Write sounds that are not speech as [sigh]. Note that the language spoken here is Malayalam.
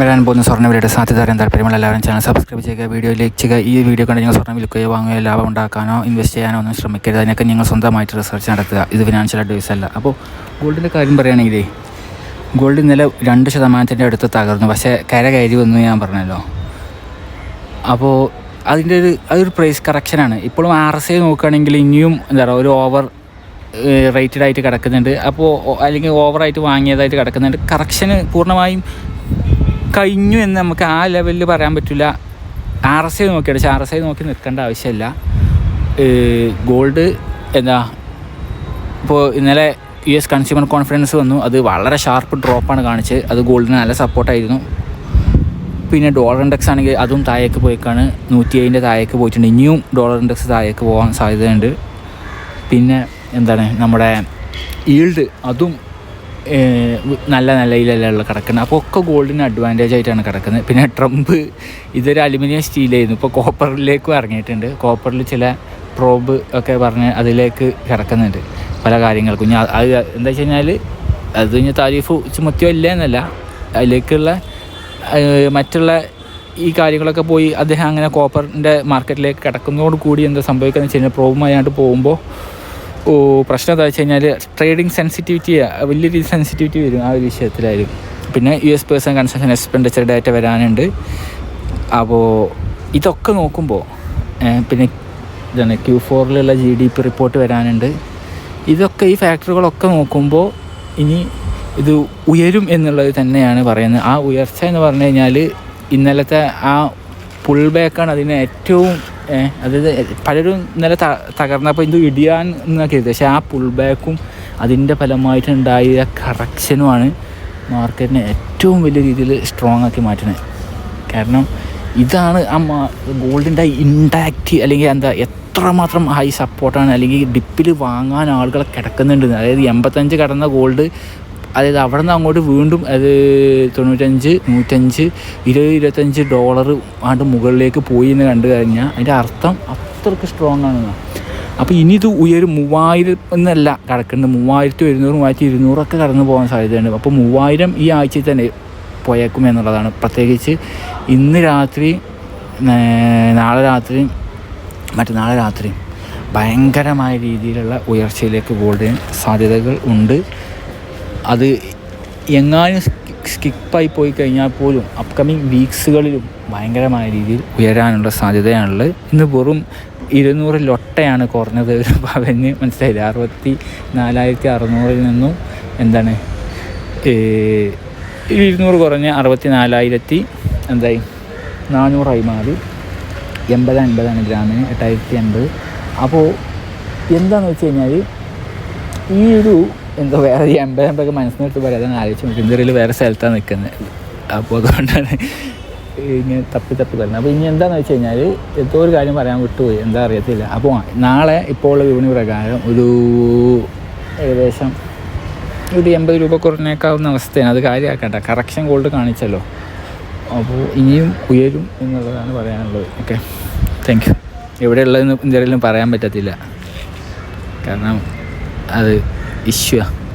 വരാൻ പോകുന്ന സ്വർണ വിലയുടെ സാധ്യത അറിയാൻ താല്പര്യമുള്ള എല്ലാവരും ചാനൽ സബ്സ്ക്രൈബ് ചെയ്യുക വീഡിയോ ലൈക്ക് ചെയ്യുക. ഈ വീഡിയോ കണ്ട് നിങ്ങൾ സ്വർണം വിൽക്കുകയോ വാങ്ങുകയോ ലാഭം ഉണ്ടാക്കാനോ ഇൻവെസ്റ്റ് ചെയ്യാനോ ഒന്നും ശ്രമിക്കരുത്. അതിനൊക്കെ നിങ്ങൾ സ്വന്തമായിട്ട് റിസർച്ച് നടത്തുക. ഇത് ഫിനാൻഷ്യൽ അഡ്വൈസ് അല്ല. അപ്പോൾ ഗോൾഡിന്റെ കാര്യം പറയുകയാണെങ്കിലേ ഗോൾഡ് ഇന്നലെ രണ്ട് ശതമാനത്തിന്റെ അടുത്ത് തകർന്നു. പക്ഷേ കര കയറി വന്നു ഞാൻ പറഞ്ഞല്ലോ. അപ്പോൾ അതിന്റെ ഒരു അതൊരു പ്രൈസ് കറക്ഷനാണ് ഇപ്പോഴും ആർ എസ് ഐ നോക്കുകയാണെങ്കിൽ ഇനിയും എന്താ പറയുക ഒരു ഓവർ റേറ്റഡ് ആയിട്ട് കിടക്കുന്നുണ്ട്. അപ്പോൾ അല്ലെങ്കിൽ ഓവറായിട്ട് വാങ്ങിയതായിട്ട് കിടക്കുന്നുണ്ട്. കറക്ഷന് പൂർണമായും കഴിഞ്ഞു എന്ന് നമുക്ക് ആ ലെവലിൽ പറയാൻ പറ്റില്ല. ആർ എസ് ഐ നോക്കിയാണ് പക്ഷേ ആർ എസ് ഐ നോക്കി നിൽക്കേണ്ട ആവശ്യമില്ല. ഗോൾഡ് എന്താ ഇപ്പോൾ ഇന്നലെ യു എസ് കൺസ്യൂമർ കോൺഫിഡൻസ് വന്നു. അത് വളരെ ഷാർപ്പ് ഡ്രോപ്പാണ് കാണിച്ചത്. അത് ഗോൾഡിന് നല്ല സപ്പോർട്ടായിരുന്നു പിന്നെ ഡോളർ ഇൻഡെക്സ് ആണെങ്കിൽ അതും താഴേക്ക് പോയിക്കാണ്. നൂറ്റി ഏഴിന്റെ താഴേക്ക് പോയിട്ടുണ്ട്. ഇനിയും ഡോളർ ഇൻഡെക്സ് താഴേക്ക് പോകാൻ സാധ്യതയുണ്ട്. പിന്നെ എന്താണ് നമ്മുടെ ഈൽഡ് അതും നല്ല നല്ല നിലയിലല്ല കിടക്കുന്നത്. അപ്പോൾ ഒക്കെ ഗോൾഡിന് അഡ്വാന്റേജ് ആയിട്ടാണ് കിടക്കുന്നത്. പിന്നെ ട്രംപ് ഇതൊരു അലുമിനിയം സ്റ്റീലായിരുന്നു ഇപ്പോൾ കോപ്പറിലേക്കും ഇറങ്ങിയിട്ടുണ്ട്. കോപ്പറിൽ ചില പ്രോബ് ഒക്കെ പറഞ്ഞ് അതിലേക്ക് കിടക്കുന്നുണ്ട് പല കാര്യങ്ങൾക്കും. ഞാൻ അത് എന്താ വെച്ച് കഴിഞ്ഞാൽ അത് കഴിഞ്ഞാൽ താരീഫ് ചുമത്തിയോ ഇല്ല എന്നല്ല. അതിലേക്കുള്ള മറ്റുള്ള ഈ കാര്യങ്ങളൊക്കെ പോയി അദ്ദേഹം അങ്ങനെ കോപ്പറിന്റെ മാർക്കറ്റിലേക്ക് കിടക്കുന്നതോട് കൂടി എന്താ സംഭവിക്കുന്നത് വെച്ച് കഴിഞ്ഞാൽ പ്രോബുമായിട്ട് പോകുമ്പോൾ പ്രശ്നം എന്താ വെച്ച് കഴിഞ്ഞാൽ ട്രേഡിങ് സെൻസിറ്റിവിറ്റി വലിയ രീതിയിൽ സെൻസിറ്റിവിറ്റി വരും ആ ഒരു വിഷയത്തിലായാലും പിന്നെ U S person consumption expenditure data വരാനുണ്ട്. അപ്പോൾ ഇതൊക്കെ നോക്കുമ്പോൾ പിന്നെ ഇതാണ് ക്യൂ ഫോറിലുള്ള ജി ഡി പി റിപ്പോർട്ട് വരാനുണ്ട്. ഇതൊക്കെ ഈ ഫാക്ടറുകളൊക്കെ നോക്കുമ്പോൾ ഇനി ഇത് ഉയരും എന്നുള്ളത് തന്നെയാണ് പറയുന്നത്. ആ ഉയർച്ച എന്ന് പറഞ്ഞു കഴിഞ്ഞാൽ ഇന്നലത്തെ ആ പുൾ ബാക്കാണ് അതിന് ഏറ്റവും അതായത് പലരും ഇന്നലെ തകർന്നപ്പോൾ ഇത് ഇടിയാൻ എന്നൊക്കെ കരുതി പക്ഷേ ആ പുൾ ബാക്കും അതിന്റെ ഫലമായിട്ടുണ്ടായ കറക്ഷനുമാണ് മാർക്കറ്റിനെ ഏറ്റവും വലിയ രീതിയിൽ സ്ട്രോങ് ആക്കി മാറ്റുന്നത് കാരണം ഇതാണ് ആ മാ ഗോൾഡിന്റെ ഇൻടാക്റ്റ് അല്ലെങ്കിൽ എന്താ എത്രമാത്രം ഹൈ സപ്പോർട്ടാണ് അല്ലെങ്കിൽ ഡിപ്പിൽ വാങ്ങാൻ ആളുകളെ കിടക്കുന്നുണ്ട്. അതായത് എൺപത്തഞ്ച് കടന്ന ഗോൾഡ് അതായത് അവിടെ നിന്ന് അങ്ങോട്ട് വീണ്ടും അത് തൊണ്ണൂറ്റഞ്ച് നൂറ്റഞ്ച് ഇരുപത് ഇരുപത്തഞ്ച് ഡോളർ ആണ്ട് മുകളിലേക്ക് പോയി എന്ന് കണ്ടു കഴിഞ്ഞാൽ അതിന്റെ അർത്ഥം അത്രയ്ക്ക് സ്ട്രോങ് ആണെന്ന് അപ്പോൾ ഇനി ഇത് ഉയരും മൂവായിരം എന്നല്ല കിടക്കുന്നത് മൂവായിരത്തി ഒരുന്നൂറ് മൂവായിരത്തി ഇരുന്നൂറൊക്കെ കടന്നു പോകാൻ സാധ്യതയുണ്ട്. അപ്പോൾ മൂവായിരം ഈ ആഴ്ചയിൽ തന്നെ പോയേക്കും എന്നുള്ളതാണ്. പ്രത്യേകിച്ച് ഇന്ന് രാത്രി നാളെ രാത്രി മറ്റന്നാളെ രാത്രിയും ഭയങ്കരമായ രീതിയിലുള്ള ഉയർച്ചയിലേക്ക് ഗോൾഡിന് സാധ്യതകൾ ഉണ്ട്. അത് എങ്ങാനും സ്കിപ്പായി പോയി കഴിഞ്ഞാൽ പോലും അപ്കമിങ് വീക്സുകളിലും ഭയങ്കരമായ രീതിയിൽ ഉയരാനുള്ള സാധ്യതയാണുള്ളത്. ഇന്ന് വെറും ഇരുന്നൂറ് ലൊട്ടയാണ് കുറഞ്ഞത്. [laughs] ഒരു പവന് മനസ്സിലായില്ല? അറുപത്തി നാലായിരത്തി അറുന്നൂറിൽ നിന്നും എന്താണ്? ഇരുന്നൂറ് കുറഞ്ഞ് അറുപത്തി നാലായിരത്തി എന്തായി? നാനൂറായി മാറി. എൺപത് അൻപതാണ് ഗ്രാമിന്. എട്ടായിരത്തി അൻപത് അപ്പോൾ എന്താണെന്ന് വെച്ച് കഴിഞ്ഞാൽ ഈ ഒരു എന്തോ വേറെ ഈ എൺപത് അമ്പതൊക്കെ മനസ്സിനെടുത്ത് പറയാതെ ആലോചിച്ച് നോക്കി. ഇന്ത്യയിൽ വേറെ സ്ഥലത്താണ് നിൽക്കുന്നത് അപ്പോൾ അതുകൊണ്ടാണ് ഇങ്ങനെ തപ്പി തപ്പി പറയുന്നത് അപ്പോൾ ഇനി എന്താണെന്ന് വെച്ച് കഴിഞ്ഞാൽ എന്തോ ഒരു കാര്യം പറയാൻ വിട്ടുപോയി. എന്താ അറിയത്തില്ല. അപ്പോൾ നാളെ ഇപ്പോൾ ഉള്ള വിപണി പ്രകാരം ഒരു ഏകദേശം ഒരു എൺപത് രൂപ കുറഞ്ഞേക്കാവുന്ന അവസ്ഥയാണ്. അത് കാര്യമാക്കണ്ട. Correction gold കാണിച്ചല്ലോ. അപ്പോൾ ഇനിയും ഉയരും എന്നുള്ളതാണ് പറയാനുള്ളത്. ഓക്കെ. താങ്ക് യു എവിടെയുള്ളതെന്ന് എന്തെങ്കിലും പറയാൻ പറ്റത്തില്ല. കാരണം അത് Sure.